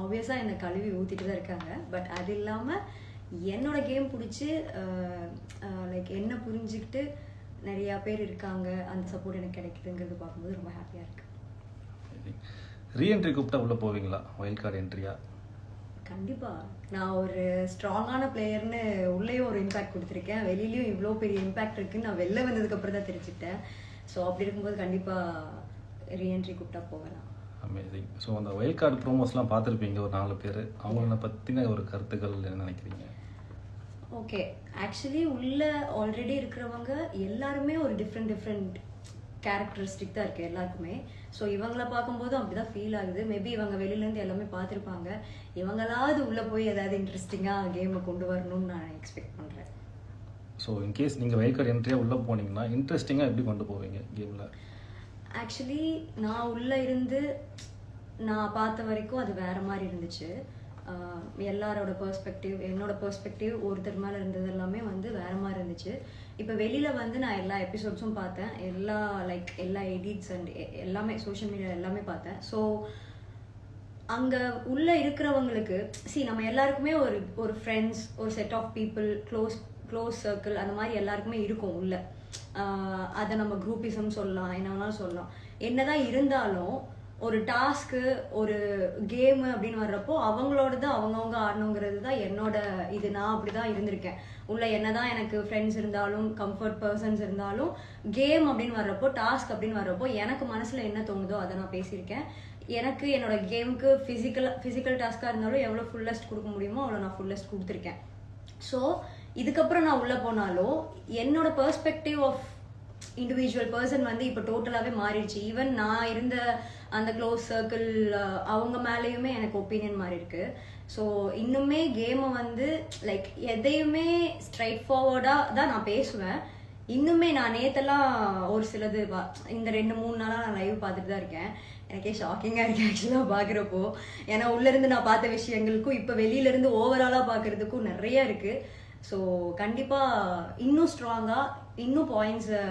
ஆப்வியஸாக என்னை கழுவி ஊற்றிட்டு தான் இருக்காங்க. பட் அது இல்லாமல் என்னோட கேம் பிடிச்சி லைக் என்ன புரிஞ்சுக்கிட்டு நிறையா பேர் இருக்காங்க. அந்த சப்போர்ட் எனக்கு கிடைக்குதுங்கிறது பார்க்கும்போது ரொம்ப ஹாப்பியாக இருக்கு. ரீஎன்ட்ரி கூப்பிட்டா உள்ளே போவீங்களா? வைல்ட் கார்டு என்ட்ரியா கண்டிப்பாக நான் ஒரு ஸ்ட்ராங்கான பிளேயர்னு உள்ளேயும் ஒரு இம்பாக்ட் கொடுத்துருக்கேன். வெளியிலயும் இவ்வளோ பெரிய இம்பாக்ட் இருக்குன்னு நான் வெளில வந்ததுக்கப்புறம் தான் தெரிஞ்சுக்கிட்டேன். ஸோ அப்படி இருக்கும்போது கண்டிப்பாக ரீஎன்ட்ரி கூப்பிட்டா போகலாம். அமேசிங் ஸோ அந்த வைல்ட் கார்டு ப்ரோமோஸ்லாம் பார்த்துருப்பீங்க ஒரு நாலு பேர். அவங்கள பற்றின ஒரு கருத்துக்கள் என்ன நினைக்கிறீங்க? ஓகே ஆக்சுவலி உள்ள ஆல்ரெடி இருக்கிறவங்க எல்லாருமே ஒரு டிஃப்ரெண்ட் டிஃப்ரெண்ட் கேரக்டரிஸ்டிக் தான் இருக்குது எல்லாருக்குமே. ஸோ இவங்கள பார்க்கும்போது அப்படிதான் ஃபீல் ஆகுது. மேபி இவங்க வெளியிலேருந்து எல்லாமே பார்த்துருப்பாங்க. இவங்களாவது உள்ளே போய் ஏதாவது இன்ட்ரெஸ்டிங்காக கேமை கொண்டு வரணும்னு நான் எக்ஸ்பெக்ட் பண்ணுறேன் ஸோ இன்கேஸ் நீங்கள் வைல்ட் கார்டு என்ட்ரியாக உள்ளே போனீங்கன்னா இன்ட்ரெஸ்டிங்காக எப்படி கொண்டு போவீங்க கேமில் ஆக்சுவலி நான் உள்ளே இருந்து நான் பார்த்த வரைக்கும் அது வேற மாதிரி இருந்துச்சு. எல்லாரோட பெர்ஸ்பெக்டிவ் என்னோட பெர்ஸ்பெக்டிவ் ஒருத்தர் மேலே இருந்தது எல்லாமே வந்து வேற மாதிரி இருந்துச்சு. இப்போ வெளியில் வந்து நான் எல்லா எபிசோட்ஸும் பார்த்தேன். எல்லா லைக் எல்லா எடிட்ஸ் அண்ட் எல்லாமே சோஷியல் மீடியா எல்லாமே பார்த்தேன். ஸோ அங்கே உள்ளே இருக்கிறவங்களுக்கு சி நம்ம எல்லாருக்குமே ஒரு ஒரு ஃப்ரெண்ட்ஸ் ஒரு set of people close close circle அந்த மாதிரி எல்லாருக்குமே இருக்கும் உள்ள. அதை நம்ம குரூப்பிசம் சொல்லலாம் என்ன வேணாலும் சொல்லலாம். என்னதான் இருந்தாலும் ஒரு டாஸ்க்கு ஒரு கேம் அப்படின்னு வர்றப்போ அவங்களோடது அவங்கவுங்க ஆடணுங்கிறது தான் என்னோட இது. நான் அப்படி தான் இருந்திருக்கேன். உள்ள என்னதான் எனக்கு ஃப்ரெண்ட்ஸ் இருந்தாலும் கம்ஃபர்ட் பர்சன்ஸ் இருந்தாலும் கேம் அப்படின்னு வர்றப்போ டாஸ்க் அப்படின்னு வர்றப்போ எனக்கு மனசில் என்ன தோணுதோ அதை நான் பேசியிருக்கேன். எனக்கு என்னோட கேமுக்கு ஃபிசிக்கல் ஃபிசிக்கல் டாஸ்க்காக இருந்தாலும் எவ்வளோ ஃபுல்லஸ்ட் கொடுக்க முடியுமோ அவ்வளோ நான் ஃபுல்லஸ்ட் கொடுத்துருக்கேன். ஸோ இதுக்கப்புறம் நான் உள்ளே போனாலும் என்னோட பெர்ஸ்பெக்டிவ் ஆஃப் இண்டிவிஜுவல் பர்சன் வந்து இப்போ டோட்டலாகவே மாறிடுச்சு. ஈவன் நான் இருந்த அந்த க்ளோஸ் சர்க்கிள் அவங்க மேலேயுமே எனக்கு ஒப்பீனியன் மாறி இருக்கு ஸோ இன்னுமே கேமை வந்து லைக் எதையுமே ஸ்ட்ரைட் ஃபார்வர்டாக தான் நான் பேசுவேன். இன்னுமே நான் நேத்தெல்லாம் ஒரு சிலது இந்த ரெண்டு மூணு நாளாக நான் லைவ் பார்த்துட்டு தான் இருக்கேன். எனக்கே ஷாக்கிங்காக இருக்கு ஆக்சுவலாக பார்க்குறப்போ. ஏன்னா உள்ளேருந்து நான் பார்த்த விஷயங்களுக்கும் இப்போ வெளியிலேருந்து ஓவராலாக பார்க்குறதுக்கும் நிறைய இருக்குது ஸோ கண்டிப்பாக இன்னும் ஸ்ட்ராங்காக இன்னும் பாயிண்ட்ஸை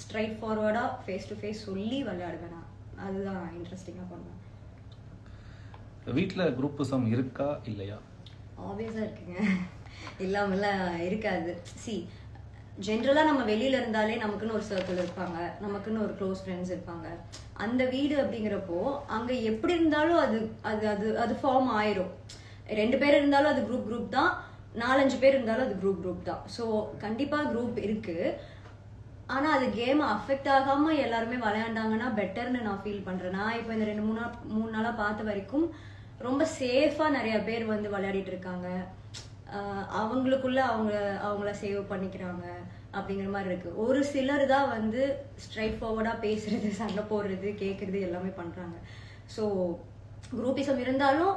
ஸ்ட்ரைட் ஃபார்வர்டாக ஃபேஸ் டு ஃபேஸ் சொல்லி விளையாடுவேன் நான். அதுதான் இன்ட்ரெஸ்டிங்காக பண்ணுவேன். வீட்டில் குரூப்பிசம் இருக்கா இல்லையா? ஆப்வியஸாக இருக்குங்க. இல்லாமலாம் இருக்காது. சி ஜென்ரலாக நம்ம வெளியில இருந்தாலே நமக்குன்னு ஒரு சர்க்கிள் இருப்பாங்க. நமக்குன்னு ஒரு க்ளோஸ் ஃப்ரெண்ட்ஸ் இருப்பாங்க. அந்த வீடு அப்படிங்கிறப்போ அங்கே எப்படி இருந்தாலும் அது அது அது அது ஃபார்ம் ஆயிரும். ரெண்டு பேர் இருந்தாலும் அது குரூப் குரூப் தான். நாலஞ்சு பேர் இருந்தாலும் அது குரூப் குரூப் தான். ஸோ கண்டிப்பாக குரூப் இருக்கு. ஆனால் அது கேம் அஃபெக்ட் ஆகாமல் எல்லாருமே விளையாண்டாங்கன்னா பெட்டர்னு நான் ஃபீல் பண்ணுறேன் நான் இப்போ இந்த ரெண்டு மூணு நாள் மூணு நாளாக பார்த்த வரைக்கும் ரொம்ப சேஃபாக நிறைய பேர் வந்து விளையாடிட்டு இருக்காங்க. அவங்களுக்குள்ள அவங்க அவங்கள சேவ் பண்ணிக்கிறாங்க அப்படிங்கிற மாதிரி இருக்கு. ஒரு சிலர் தான் வந்து ஸ்ட்ரைட் ஃபார்வர்டாக பேசுறது சண்டை போடுறது கேட்குறது எல்லாமே பண்ணுறாங்க ஸோ குரூப்பிசம் இருந்தாலும்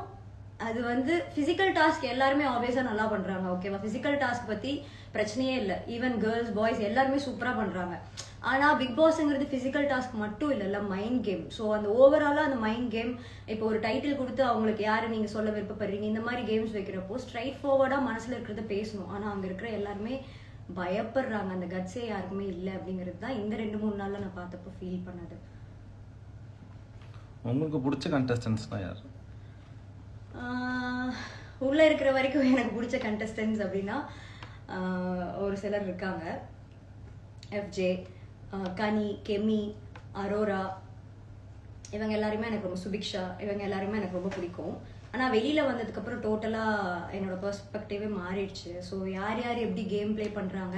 அது வந்து ஃபிசிக்கல் டாஸ்க் எல்லாருமே ஆப்வியஸாக நல்லா பண்ணுறாங்க ஓகேவா ஃபிசிக்கல் டாஸ்க் பற்றி பிரச்சனையே இல்லை. ஈவன் கேர்ள்ஸ் பாய்ஸ் எல்லாருமே சூப்பராக பண்ணுறாங்க ஆனால் பிக் பாஸ்ங்கிறது ஃபிசிக்கல் டாஸ்க் மட்டும் இல்லைல்ல மைண்ட் கேம் ஸோ அந்த ஓவராலாக அந்த மைண்ட் கேம் இப்போ ஒரு டைட்டில் கொடுத்து அவங்களுக்கு யார் நீங்கள் சொல்ல விருப்பப்படுறீங்க? இந்த மாதிரி கேம்ஸ் வைக்கிறப்போ ஸ்ட்ரைட் ஃபார்வர்டாக மனசில் இருக்கிறத பேசணும். ஆனால் அங்கே இருக்கிற எல்லாருமே பயப்படுறாங்க. அந்த கட்ஸே யாருக்குமே இல்லை அப்படிங்கிறது தான் இந்த ரெண்டு மூணு நாளில் நான் பார்த்தப்போ ஃபீல் பண்ணது. உங்களுக்கு பிடிச்ச கண்டஸ்டன்ஸ்னால் யார்? உள்ளே இருக்கிற வரைக்கும் எனக்கு பிடிச்ச கண்டஸ்டன்ஸ் அப்படின்னா ஒரு சிலர் இருக்காங்க. எஃப்ஜே கனி கெமி அரோரா இவங்க எல்லாருமே எனக்கு ரொம்ப சுபிக்ஷா இவங்க எல்லாருமே எனக்கு ரொம்ப பிடிக்கும். ஆனால் வெளியில் வந்ததுக்கப்புறம் டோட்டலாக என்னோட பர்ஸ்பெக்டிவே மாறிடுச்சு. ஸோ யார் யார் எப்படி கேம் ப்ளே பண்ணுறாங்க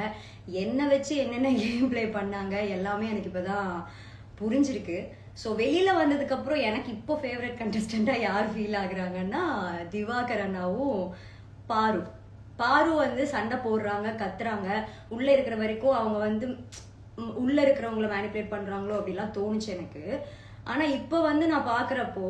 என்ன வச்சு என்னென்ன கேம் ப்ளே பண்ணாங்க எல்லாமே எனக்கு இப்போ தான் புரிஞ்சிருக்கு. ஸோ வெளியில் வந்ததுக்கப்புறம் எனக்கு இப்போ ஃபேவரட் கண்டஸ்டண்ட்டாக யார் ஃபீல் ஆகுறாங்கன்னா திவாகர் அண்ணாவும் பாரு. பாரு வந்து சண்டை போடுறாங்க கத்துறாங்க. உள்ளே இருக்கிற வரைக்கும் அவங்க வந்து உள்ளே இருக்கிறவங்கள மேனிப்புலேட் பண்ணுறாங்களோ அப்படிலாம் தோணுச்சு எனக்கு. ஆனால் இப்போ வந்து நான் பார்க்குறப்போ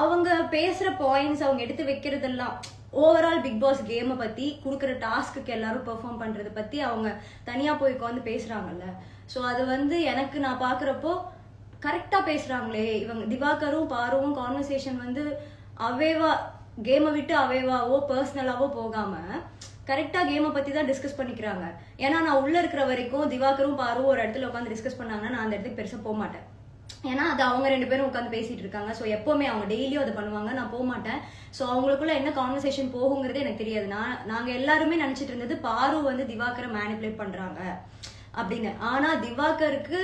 அவங்க பேசுகிற பாயிண்ட்ஸ் அவங்க எடுத்து வைக்கிறதெல்லாம் ஓவரால் பிக் பாஸ் கேமை பற்றி கொடுக்குற டாஸ்க்குக்கு எல்லாரும் பெர்ஃபார்ம் பண்ணுறதை பற்றி அவங்க தனியாக போய் உட்காந்து பேசுகிறாங்கல்ல ஸோ அது வந்து எனக்கு நான் பார்க்குறப்போ கரெக்டாக பேசுகிறாங்களே இவங்க திவாகரும் பாருவும் கான்வர்சேஷன் வந்து அவேவா கேமை விட்டு அவேவாவோ பர்சனலாவோ போகாமல் கரெக்டாக கேமை பற்றி தான் டிஸ்கஸ் பண்ணிக்கிறாங்க. ஏன்னா நான் உள்ளே இருக்கிற வரைக்கும் திவாகரும் பாருவும் ஒரு இடத்துல உட்காந்து டிஸ்கஸ் பண்ணாங்கன்னா நான் அந்த இடத்துக்கு பெருசாக போக மாட்டேன். ஏன்னா அது அவங்க ரெண்டு பேரும் உட்காந்து பேசிட்டு இருக்காங்க. ஸோ எப்போவுமே அவங்க டெய்லியும் அதை பண்ணுவாங்க. நான் போக மாட்டேன். ஸோ அவங்களுக்குள்ள என்ன கான்வர்சேஷன் போகுங்கிறது எனக்கு தெரியாது. நான் நாங்கள் எல்லாருமே நினைச்சிட்டு இருந்தது பாரு வந்து திவாகரை மேனிப்புலேட் பண்ணுறாங்க அப்படின்னு. ஆனால் திவாகருக்கு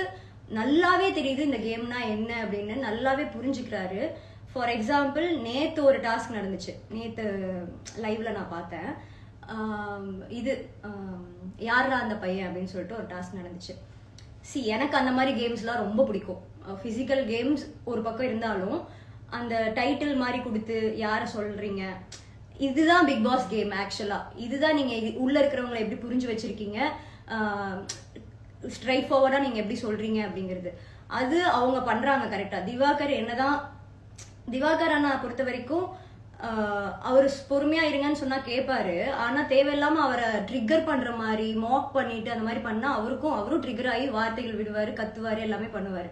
நல்லாவே தெரியுது இந்த கேம்னா என்ன அப்படின்னு. நல்லாவே புரிஞ்சுக்கிறாரு. ஃபார் எக்ஸாம்பிள் நேத்து ஒரு டாஸ்க் நடந்துச்சு. நேத்து லைவ்ல நான் பார்த்தேன். இது யாரா அந்த பையன் அப்படின்னு சொல்லிட்டு ஒரு டாஸ்க் நடந்துச்சு. சி எனக்கு அந்த மாதிரி கேம்ஸ்லாம் ரொம்ப பிடிக்கும். ஃபிசிக்கல் கேம்ஸ் ஒரு பக்கம் இருந்தாலும் அந்த டைட்டில் மாதிரி கொடுத்து யாரை சொல்றீங்க? இதுதான் பிக் பாஸ் கேம் ஆக்சுவலா இதுதான் நீங்க உள்ள இருக்கிறவங்களை எப்படி புரிஞ்சு வச்சிருக்கீங்க? ஸ்ட்ரைட் ஃபார்வர்டாக நீங்கள் எப்படி சொல்கிறீங்க அப்படிங்கிறது. அது அவங்க பண்ணுறாங்க கரெக்டாக திவாகர் என்னதான் திவாகர் அண்ணா பொறுத்த வரைக்கும் அவர் பொறுமையாக இருங்கன்னு சொன்னால் கேட்பாரு ஆனால் தேவையில்லாமல் அவரை ட்ரிக்கர் பண்ணுற மாதிரி மாக் பண்ணிட்டு அந்த மாதிரி பண்ணால் அவருக்கும் அவரும் ட்ரிகர் ஆகி வார்த்தைகள் விடுவார் கத்துவார் எல்லாமே பண்ணுவார்.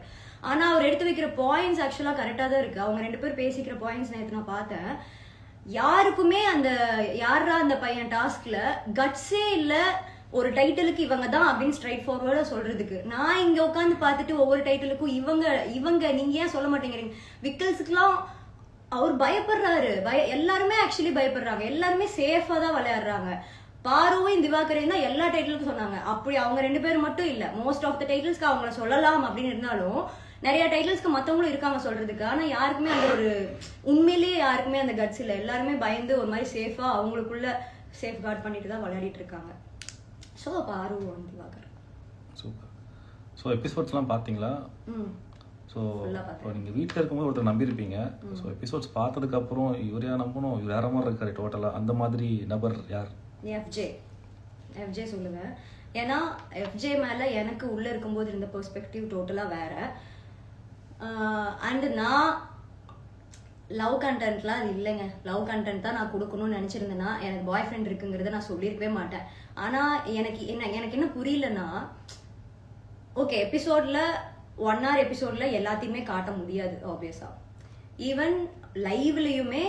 ஆனால் அவர் எடுத்து வைக்கிற பாயிண்ட்ஸ் ஆக்சுவலாக கரெக்டாக தான் இருக்குது அவங்க ரெண்டு பேர் பேசிக்கிற பாயிண்ட்ஸ் நேற்று நான் பார்த்தேன். யாருக்குமே அந்த யாரா அந்த பையன் டாஸ்கில் கட்ஸே இல்லை ஒரு டைட்டிலுக்கு இவங்க தான் அப்படின்னு ஸ்ட்ரைட் ஃபார்வர்டா சொல்றதுக்கு. நான் இங்க உட்காந்து பார்த்துட்டு ஒவ்வொரு டைட்டிலுக்கும் இவங்க இவங்க நீங்க ஏன் சொல்ல மாட்டேங்கிறீங்க? விக்கல்ஸுக்குலாம் அவர் பயப்படுறாரு. பய எல்லாருமே ஆக்சுவலி பயப்படுறாங்க. எல்லாருமே சேஃபா தான் விளையாடுறாங்க. பாருவும் திவாகரையும் தான் எல்லா டைட்டிலுக்கும் சொன்னாங்க. அப்படி அவங்க ரெண்டு பேரும் மட்டும் இல்ல. மோஸ்ட் ஆஃப் த டைட்டில்ஸ்க்கு அவங்கள சொல்லலாம் அப்படின்னு இருந்தாலும் நிறைய டைட்டில்ஸ்க்கு மத்தவங்களும் இருக்காங்க சொல்றதுக்கு. ஆனா யாருக்குமே அந்த ஒரு உண்மையிலேயே யாருக்குமே அந்த கட்ஸ் இல்ல. எல்லாருமே பயந்து ஒரு மாதிரி சேஃபா அவங்களுக்குள்ள சேஃப் கார்ட் பண்ணிட்டு தான் விளையாடிட்டு இருக்காங்க. ஸோ பாரு திவாகர் சூப்பர். ஸோ எபிசோட்ஸ்லாம் பார்த்தீங்களா? ம். ஸோ. இப்போ நீங்கள் வீட்டில் இருக்கும்போது ஒருத்தர் நம்பியிருப்பீங்க. ஸோ எபிசோட்ஸ் பார்த்ததுக்கப்புறம் இவரையா நம்பணும்? இவர் வேற மாதிரி இருக்காரு டோட்டலாக அந்த மாதிரி நபர் யார்? எஃப்ஜே. எஃப்ஜே சொல்லுவேன் ஏன்னா எஃப்ஜே மேல எனக்கு உள்ள இருக்கும்போது இருந்த பெர்ஸ்பெக்டிவ் டோட்டலா வேற. அண்ட் நான் லவ் கண்டென்ட்லாம் அது இல்லைங்க. லவ் கண்டென்ட் தான் நான் கொடுக்கணும்னு நினச்சிருந்தேன்னா எனக்கு பாய் ஃப்ரெண்ட் இருக்குங்கிறத நான் சொல்லியிருக்கவே மாட்டேன். ஆனால் எனக்கு என்ன எனக்கு என்ன புரியலன்னா ஓகே எபிசோடில் ஒன் ஹவர் எபிசோடில் எல்லாத்தையுமே காட்ட முடியாது ஆப்வியஸாக ஈவன் லைவ்லையுமே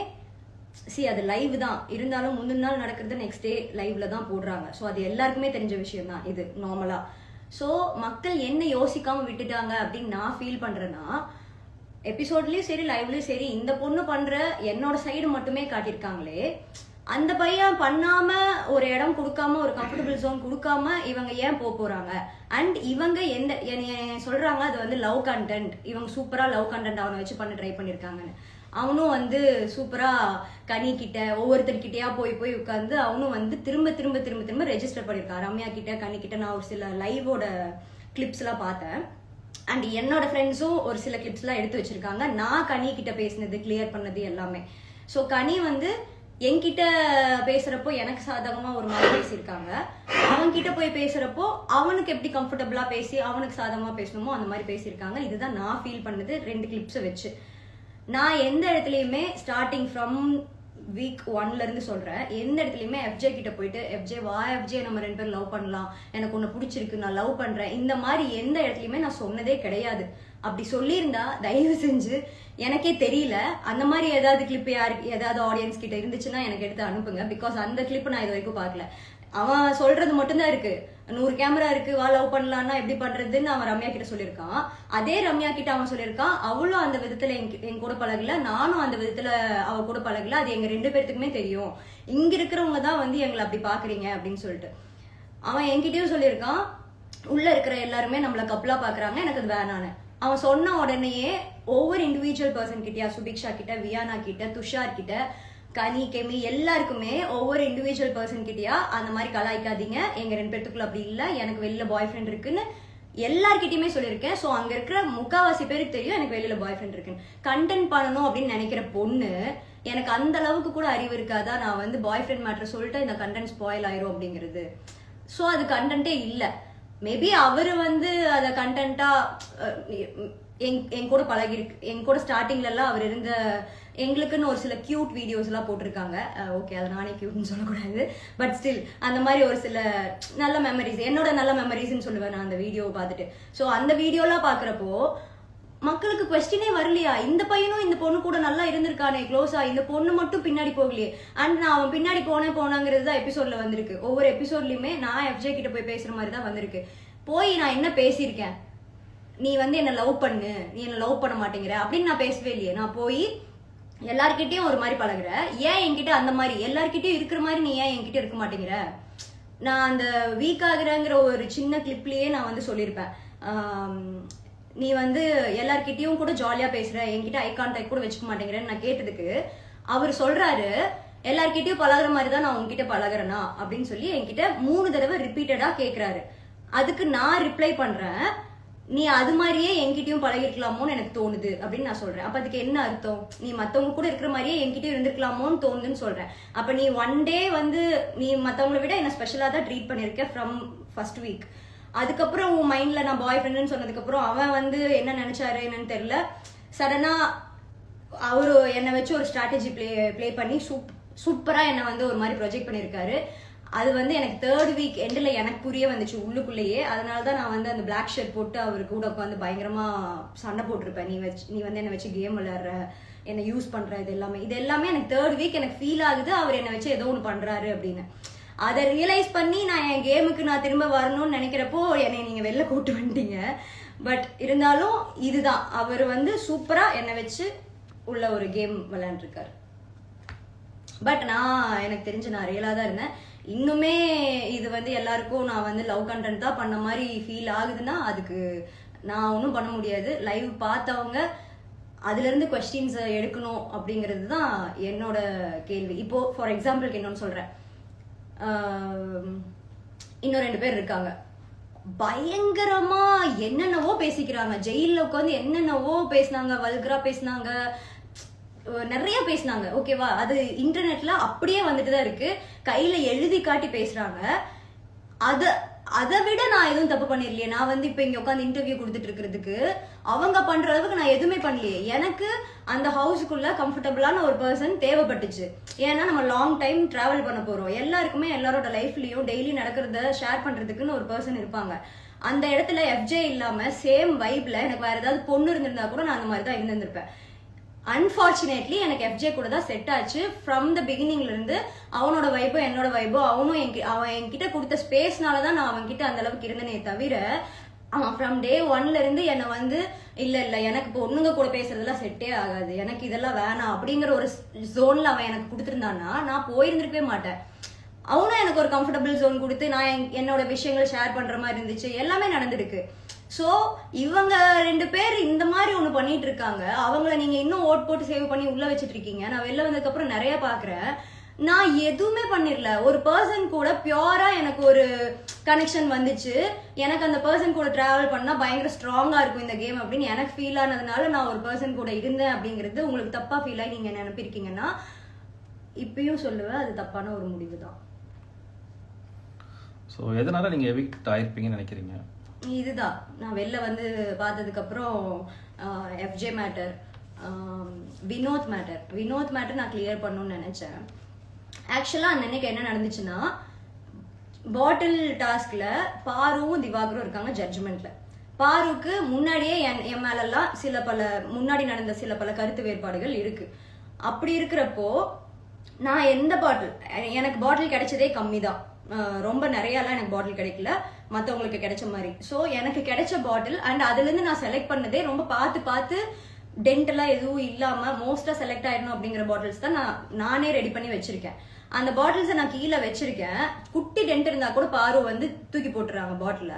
சி அது லைவ் தான். இருந்தாலும் முந்தின நாள் நடக்கிறது நெக்ஸ்ட் டே லைவ்ல தான் போடுறாங்க. ஸோ அது எல்லாருக்குமே தெரிஞ்ச விஷயம் தான் இது நார்மலாக ஸோ மக்கள் என்ன யோசிக்காமல் விட்டுட்டாங்க அப்படின்னு நான் ஃபீல் பண்ணுறேன்னா எபிசோட்லயும் சரி லைவ்லயும் சரி இந்த பொண்ணு பண்ற என்னோட சைடு மட்டுமே காட்டியிருக்காங்களே. அந்த பையன் பண்ணாம ஒரு இடம் கொடுக்காம ஒரு கம்ஃபர்டபுள் ஜோன் கொடுக்காம இவங்க ஏன் போக போறாங்க? அண்ட் இவங்க எந்த சொல்றாங்க அது வந்து லவ் கண்டென்ட் இவங்க சூப்பரா லவ் கண்டென்ட் அவனை வச்சு பண்ண ட்ரை பண்ணிருக்காங்கன்னு அவனும் வந்து சூப்பரா கனி கிட்ட ஒவ்வொருத்தர்கிட்டயா போய் போய் உட்காந்து அவனும் வந்து திரும்ப திரும்ப திரும்ப திரும்ப ரெஜிஸ்டர் பண்ணிருக்கான் ரம்யா கிட்ட கனி கிட்ட நான் ஒரு சில லைவோட கிளிப்ஸ் எல்லாம் பார்த்தேன். அண்ட் என்னோட ஃப்ரெண்ட்ஸும் ஒரு சில கிளிப்ஸ்லாம் எடுத்து வச்சிருக்காங்க. நான் கனி கிட்ட பேசினது கிளியர் பண்ணது எல்லாமே. ஸோ கனி வந்து என்கிட்ட பேசுறப்போ எனக்கு சாதகமா ஒரு மாதிரி பேசியிருக்காங்க. அவன்கிட்ட போய் பேசுறப்போ அவனுக்கு எப்படி கம்ஃபர்டபுளா பேசி அவனுக்கு சாதகமா பேசணுமோ அந்த மாதிரி பேசியிருக்காங்க. இதுதான் நான் ஃபீல் பண்ணது ரெண்டு கிளிப்ஸை வச்சு. நான் எந்த இடத்துலயுமே ஸ்டார்டிங் ஃப்ரம் வீக் ஒன்ல இருந்து சொல்றேன். எந்த இடத்துலையுமே எஃப்ஜே கிட்ட போயிட்டு எஃப்ஜே வா எஃப்ஜே நம்ம ரெண்டு பேரும் லவ் பண்ணலாம். எனக்கு ஒன்று பிடிச்சிருக்கு நான் லவ் பண்றேன். இந்த மாதிரி எந்த இடத்துலையுமே நான் சொன்னதே கிடையாது. அப்படி சொல்லியிருந்தா தயவு செஞ்சு எனக்கே தெரியல. அந்த மாதிரி ஏதாவது கிளிப் யாருக்கு ஏதாவது ஆடியன்ஸ் கிட்ட இருந்துச்சுன்னா எனக்கு எடுத்து அனுப்புங்க. பிகாஸ் அந்த கிளிப் நான் இது வரைக்கும் பார்க்கல. அவன் சொல்றது மட்டும்தான் இருக்கு. நூறு கேமரா இருக்கு வா லவ் பண்ணலாம்னா எப்படி பண்றதுன்னு அவன் ரம்யா கிட்ட சொல்லியிருக்கான். அதே ரம்யா கிட்ட அவன் சொல்லியிருக்கான். அவளும் அந்த விதத்துல என் என் கூட பழகல. நானும் அந்த விதத்துல அவ கூட பழகல. அது எங்க ரெண்டு பேர்த்துக்குமே தெரியும். இங்க இருக்கிறவங்க தான் வந்து எங்களை அப்படி பாக்குறீங்க அப்படின்னு சொல்லிட்டு. அவன் என்கிட்டயும் சொல்லியிருக்கான். உள்ள இருக்கிற எல்லாருமே நம்மள கப்பலா பாக்குறாங்க. எனக்கு அது வேணான்னு. அவன் சொன்ன உடனேயே ஒவ்வொரு இண்டிவிஜுவல் பர்சன் கிட்டயா சுபிக்ஷா கிட்ட வியானா கிட்ட துஷார் கிட்ட கனி கெமி எல்லாருக்குமே ஒவ்வொரு இண்டிவிஜுவல் பர்சன் கிட்டயா அந்த மாதிரி கலாய்க்காதீங்க. எங்க ரெண்டு பேர்த்துக்குள்ள அப்படி இல்ல. எனக்கு வெளியில பாய் ஃப்ரெண்ட் இருக்குன்னு எல்லார்கிட்டயுமே சொல்லியிருக்கேன். ஸோ அங்க இருக்கிற முக்காவாசி பேருக்கு தெரியும் எனக்கு வெளியில பாய் ஃப்ரெண்ட் இருக்குன்னு. கண்டென்ட் பண்ணணும் அப்படின்னு நினைக்கிற பொண்ணு எனக்கு அந்த அளவுக்கு கூட அறிவு இருக்காதா? நான் வந்து பாய் ஃப்ரெண்ட் மேட்ரு சொல்லிட்டு இந்த கண்டென்ட் ஸ்பாயில் ஆயிரும் அப்படிங்கிறது. ஸோ அது கண்டென்ட்டே இல்லை. மேபி அவர் வந்து அதை கண்டென்ட்டா எங் என் கூட பழகிருக்கு என் கூட ஸ்டார்டிங்லலாம் அவர் இருந்த எங்களுக்குன்னு ஒரு சில கியூட் வீடியோஸ்லாம் போட்டிருக்காங்க. ஓகே அது நானே கியூட்னு சொல்லக்கூடாது. பட் ஸ்டில் அந்த மாதிரி ஒரு சில நல்ல மெமரிஸ் என்னோட நல்ல மெமரிஸ்னு சொல்லுவேன் நான் அந்த வீடியோவை பார்த்துட்டு. ஸோ அந்த வீடியோலாம் பார்க்குறப்போ மக்களுக்கு கொஸ்டினே வரலையா? இந்த பையனும் இந்த பொண்ணு கூட நல்லா இருந்திருக்கானே க்ளோஸா இந்த பொண்ணு மட்டும் பின்னாடி போகலையே. அண்ட் நான் அவன் பின்னாடி போனே போனாங்கிறது தான் எபிசோட்ல வந்திருக்கு. ஒவ்வொரு எபிசோட்லயுமே நான் எஃப்ஜே கிட்ட போய் பேசுற மாதிரி தான் வந்திருக்கு. போய் நான் என்ன பேசியிருக்கேன்? நீ வந்து என்ன லவ் பண்ணு நீ என்ன லவ் பண்ண மாட்டேங்கிற அப்படின்னு நான் பேசவே இல்லையே. நான் போய் எல்லார்கிட்டயும் ஒரு மாதிரி பழகுற. ஏன் என்கிட்ட அந்த மாதிரி? எல்லார்கிட்டயும் இருக்கிற மாதிரி நீ ஏன் என்கிட்ட இருக்க மாட்டேங்கிற? நான் அந்த வீக் ஆகுறங்கிற ஒரு சின்ன கிளிப்லயே நான் வந்து சொல்லியிருப்பேன் நீ வந்து எல்லார்கிட்டயும் கூட ஜாலியா பேசுற என்கிட்ட ஐ கான்டாக்ட் கூட வச்சுக்க மாட்டேங்கிறேன்னு நான் கேட்டதுக்கு அவர் சொல்றாரு எல்லார்கிட்டயும் பழகுற மாதிரி தான் நான் உங்ககிட்ட பழகுறேனா அப்படின்னு சொல்லி என்கிட்ட மூணு தடவை ரிப்பீட்டடா கேக்குறாரு. அதுக்கு நான் ரிப்ளை பண்றேன். நீ அது மாதிரியே என்கிட்டயும் பழகிருக்கலாமோன்னு எனக்கு தோணுது அப்படின்னு நான் சொல்றேன். அப்ப அதுக்கு என்ன அர்த்தம்? நீ மத்தவங்க கூட இருக்கிற மாதிரியே என்கிட்டயும் இருந்திருக்கலாமோன்னு தோணுதுன்னு சொல்றேன். அப்ப நீ ஒன் டே வந்து நீ மத்தவங்களை விட என்ன ஸ்பெஷலா தான் ட்ரீட் பண்ணிருக்க ஃப்ரம் ஃபர்ஸ்ட் வீக் அதுக்கப்புறம் உன் மைண்ட்ல நான் பாய் ஃப்ரெண்டுன்னு சொன்னதுக்கு அப்புறம் அவன் வந்து என்ன நினைச்சாரு என்னன்னு தெரியல. சடனா அவரு என்னை வச்சு ஒரு ஸ்ட்ராட்டஜி ப்ளே ப்ளே பண்ணி சூப் சூப்பரா என்னை வந்து ஒரு மாதிரி ப்ரொஜெக்ட் பண்ணியிருக்காரு. அது வந்து எனக்கு தேர்ட் வீக் எண்டில் எனக்கு புரிய வந்துச்சு உள்ளுக்குள்ளேயே. அதனால தான் நான் வந்து அந்த பிளாக் ஷர்ட் போட்டு அவர் கூட உட்காந்து பயங்கரமாக சண்டை போட்டிருப்பேன். நீ வச்சு நீ வந்து என்னை வச்சு கேம் விளாட்ற என்னை யூஸ் பண்ணுற இது எல்லாமே. இது எல்லாமே எனக்கு தேர்ட் வீக் எனக்கு ஃபீல் ஆகுது. அவர் என்னை வச்சு ஏதோ ஒன்று பண்ணுறாரு அப்படின்னு. அதை ரியலைஸ் பண்ணி நான் என் கேமுக்கு நான் திரும்ப வரணும்னு நினைக்கிறப்போ என்னை நீங்கள் வெளில கூட்டு வந்துட்டீங்க. பட் இருந்தாலும் இதுதான். அவர் வந்து சூப்பராக என்னை வச்சு உள்ள ஒரு கேம் விளையாண்டுருக்காரு. பட் நான் எனக்கு தெரிஞ்சு நான் ரியலாக தான் இருந்தேன். இன்னுமே இது வந்து எல்லாருக்கும் நான் வந்து லவ் கண்டென்ட் தான் பண்ண மாதிரி ஃபீல் ஆகுதுன்னா அதுக்கு நான் ஒன்றும் பண்ண முடியாது. லைவ் பார்த்தவங்க அதுலேருந்து கொஸ்டின்ஸை கொஸ்டின்ஸ் எடுக்கணும் அப்படிங்கிறது தான் என்னோட கேள்வி. இப்போ ஃபார் எக்ஸாம்பிளுக்கு என்னன்னு சொல்கிறேன் இன்னும் ரெண்டு பேர் இருக்காங்க. பயங்கரமா என்னென்னவோ பேசிக்கிறாங்க. ஜெயிலில் உட்காந்து என்னென்னவோ பேசினாங்க வல்கரா பேசினாங்க. நிறைய பேசினாங்க. ஓகேவா அது இன்டர்நெட்ல அப்படியே வந்துட்டு தான் இருக்கு. கையில எழுதி காட்டி பேசுறாங்க. அது அதை விட நான் எதுவும் தப்பு பண்ணிடலையே. நான் வந்து இப்போ இங்கே உட்காந்து இன்டர்வியூ கொடுத்துட்டு இருக்கிறதுக்கு அவங்க பண்ற அளவுக்கு நான் எதுவுமே பண்ணலையே. எனக்கு அந்த ஹவுஸுக்குள்ள கம்ஃபர்டபுளான ஒரு பர்சன் தேவைப்பட்டுச்சு. ஏன்னா நம்ம லாங் டைம் டிராவல் பண்ண போறோம். எல்லாருக்குமே எல்லாரோட லைஃப்லயும் டெய்லி நடக்கிறத ஷேர் பண்றதுக்குன்னு ஒரு பர்சன் இருப்பாங்க. அந்த இடத்துல எஃப்ஜே இல்லாம சேம் வைப்ல எனக்கு வேற ஏதாவது பொண்ணு இருந்திருந்தா கூட நான் அந்த மாதிரி தான் இருந்திருப்பேன் அன்ஃபார்ச்சுனேட்லி எனக்கு எஃப்ஜே கூட தான் செட் ஆச்சு. ஃப்ரம் த இருந்து அவனோட வைபோ என்னோட வைபோ அவனும் என் அவன் என்கிட்ட கொடுத்த ஸ்பேஸ்னால தான் நான் அவன்கிட்ட அந்த அளவுக்கு இருந்தனே தவிர அவன் ஃப்ரம் டே ஒன்ல இருந்து என்னை வந்து இல்ல இல்ல எனக்கு பொண்ணுங்க கூட பேசுறதெல்லாம் செட்டே ஆகாது. எனக்கு இதெல்லாம் வேணாம். அப்படிங்கிற ஒரு ஜோன்ல அவன் எனக்கு கொடுத்துருந்தான்னா நான் போயிருந்திருக்கவே மாட்டேன். அவனும் எனக்கு ஒரு கம்ஃபர்டபுள் ஜோன் கொடுத்து நான் என்னோட விஷயங்கள் ஷேர் பண்ற மாதிரி இருந்துச்சு. எல்லாமே நடந்திருக்கு. சோ இவங்க ரெண்டு பேர் இந்த மாதிரி ஒன்று பண்ணிட்டு இருக்காங்க அவங்கள நீங்க இன்னும் ஓட் போட்டு சேவ் பண்ணி உள்ள வச்சுட்டு இருக்கீங்க நான் வெளில வந்ததுக்கு அப்புறம் நிறைய பாக்குறேன். நான் எதுவுமே பண்ணிடல. ஒரு பர்சன் கூட பியூரா எனக்கு ஒரு கனெக்ஷன் வந்துச்சு. எனக்கு அந்த பர்சன் கூட டிராவல் பண்ணா பயங்கர ஸ்ட்ராங்கா இருக்கும் இந்த கேம் அப்படின்னு எனக்கு ஃபீல் ஆனதுனால நான் ஒரு பர்சன் கூட இருந்தேன் அப்படிங்கிறது உங்களுக்கு தப்பா ஃபீல் ஆகி நீங்க நினைப்பிருக்கீங்கன்னா இப்பயும் சொல்லுவேன் அது தப்பான ஒரு முடிவு தான் ஸோ எதனால நீங்கள் எவிக்ட் ஆயிருப்பீங்கன்னு நினைக்கிறீங்க? இதுதான். நான் வெளில வந்து பார்த்ததுக்கப்புறம் FJ matter Vinoth matter Vinoth matter நான் கிளியர் பண்ணணும்னு நினைச்சேன். அந்த அன்னைக்கு என்ன நடந்துச்சுன்னா பாட்டில் டாஸ்கில் பாருவும் திவாகரும் இருக்காங்க ஜட்ஜ்மெண்ட்ல பாருக்கு முன்னாடியே என் என் மேலெல்லாம் சில பல முன்னாடி நடந்த சில பல கருத்து வேறுபாடுகள் இருக்கு. அப்படி இருக்கிறப்போ நான் எந்த பாட்டில் எனக்கு பாட்டில் கிடைச்சதே கம்மி தான் ரொம்ப நிறையலாம் எனக்கு பாட்டில் கிடைக்கல. மற்றவங்களுக்கு கிடைச்ச மாதிரி. ஸோ எனக்கு கிடைச்ச பாட்டில் அண்ட் அதுலேருந்து நான் செலக்ட் பண்ணதே ரொம்ப பார்த்து பார்த்து டென்டெல்லாம் எதுவும் இல்லாமல் மோஸ்ட்டாக செலக்ட் ஆயிடணும் அப்படிங்கிற பாட்டில்ஸ் தான் நான் நானே ரெடி பண்ணி வச்சிருக்கேன். அந்த பாட்டில்ஸை நான் கீழே வச்சிருக்கேன். குட்டி டென்ட் இருந்தா கூட பாரு வந்து தூக்கி போட்டுறாங்க பாட்டில